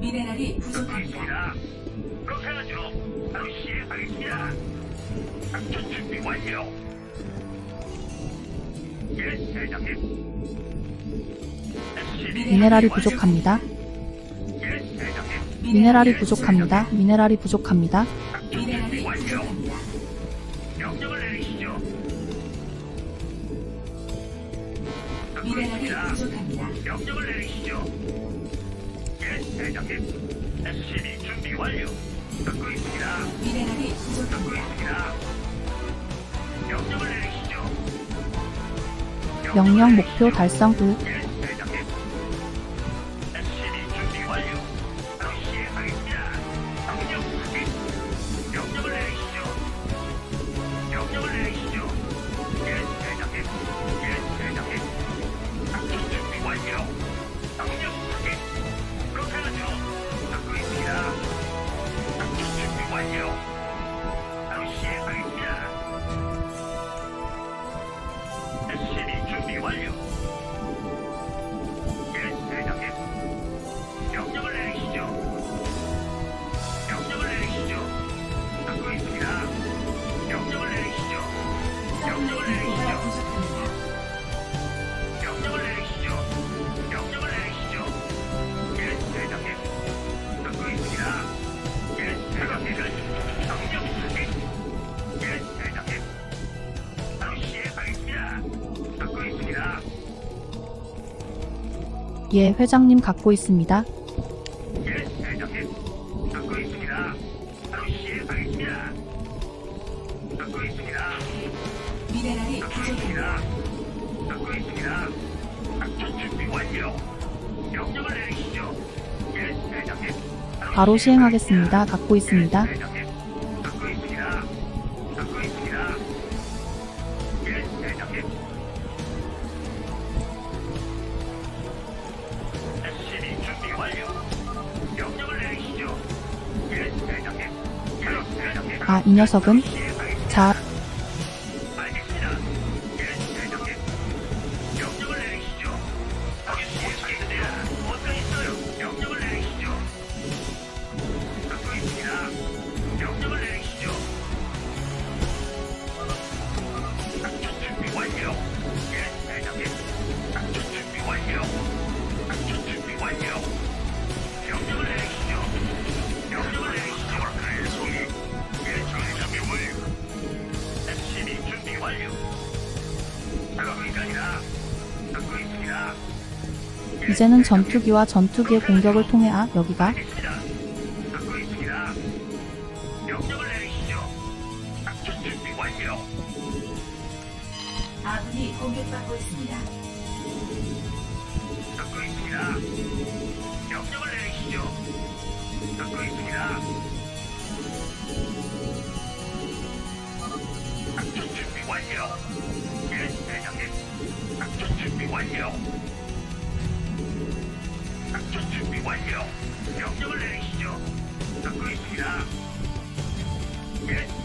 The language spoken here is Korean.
미네랄이 부족합니다. 그렇게 하죠. 바로 시행하겠습니다. 작전 준비 완료. 예, 대장님. SCV 미네랄이. 부족합니다. 예, 대장님. 미네랄이 부족합니다. 미네랄이 부족합니다. 작전 준비 미네랄이 완료. 부족합니다. 명령을 내리시죠. 미네랄이. 부족합니다. 명령을 내리시죠. 명령 목표 달성 후 Williams. 예 회장님 갖고 있습니다. 바로 시행하겠습니다. 갖고 있습니다. 예, 대장님. 아 이 녀석은? 자. 알겠 이제는 전투기와 전투기의 공격을 통해 아 여기가. 아군이 공격받고 있습니다. 듣고 있습니다. 명령을 내리시죠. 듣고 있습니다. 작전 준비 완료. 예, 대장님. 작전 준비 완료. 작전 준비 완료. 명령을 내리시죠. 듣고 있습니다. 예.